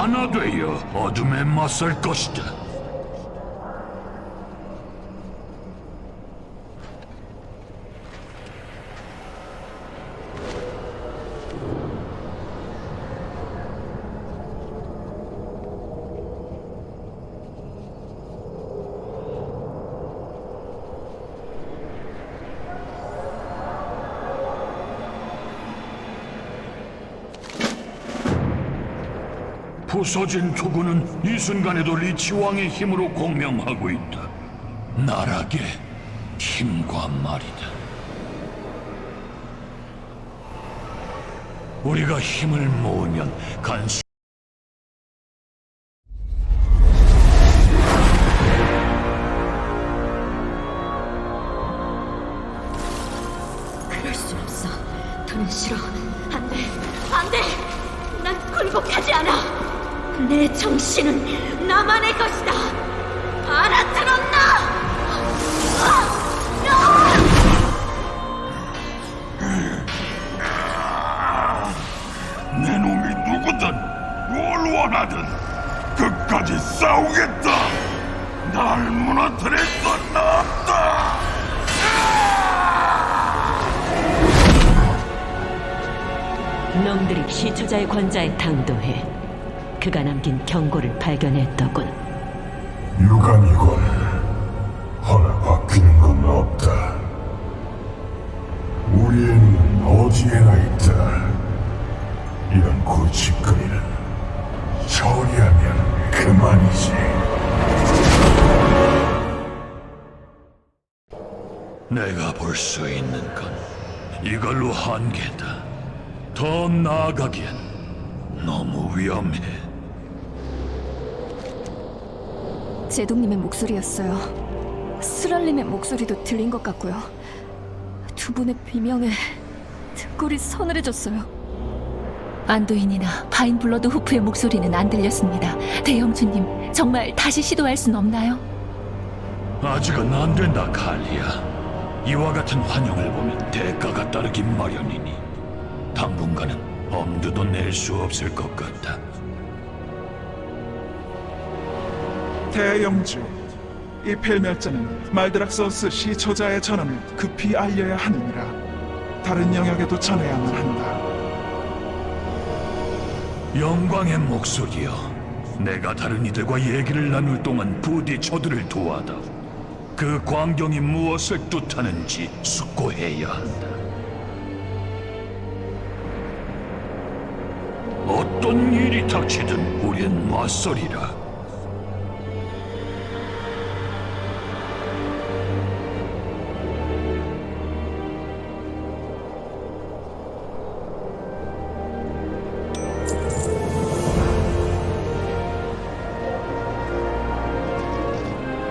하나 되어 어둠에 맞설 것이다. 부서진 투구는 이 순간에도 리치 왕의 힘으로 공명하고 있다. 나락의 힘과 말이다. 우리가 힘을 모으면 간수 그럴 순 없어. 더는 싫어. 안 돼. 안 돼. 난 굴복하지 않아. 내 정신은 나만의 것이다. 알아들었나? 내 놈이 누구든 뭘 원하든 끝까지 싸우겠다. 날 무너뜨릴 건 없다. 놈들이 시초자의 권자에 당도해 그가 남긴 경고를 발견했더군. 유감이군. 하나 바뀌는 건 없다. 우리의 눈은 어디에나 있다. 이런 골칫거리는 처리하면 그만이지. 내가 볼 수 있는 건 이걸로 한계다. 더 나아가기엔 너무 위험해. 제동님의 목소리였어요. 스랄님의 목소리도 들린 것 같고요. 두 분의 비명에 등골이 서늘해졌어요. 안도인이나 파인블러드 후프의 목소리는 안 들렸습니다. 대영주님, 정말 다시 시도할 순 없나요? 아직은 안 된다, 칼리야. 이와 같은 환영을 보면 대가가 따르긴 마련이니 당분간은 엄두도 낼 수 없을 것 같다. 대영주, 이 필멸자는 말드락소스 시초자의 전함을 급히 알려야 하느니라. 다른 영역에도 전해야만 한다. 영광의 목소리여. 내가 다른 이들과 얘기를 나눌 동안 부디 저들을 도와다. 그 광경이 무엇을 뜻하는지 숙고해야 한다. 어찌 닥치든 우린 맞서리라.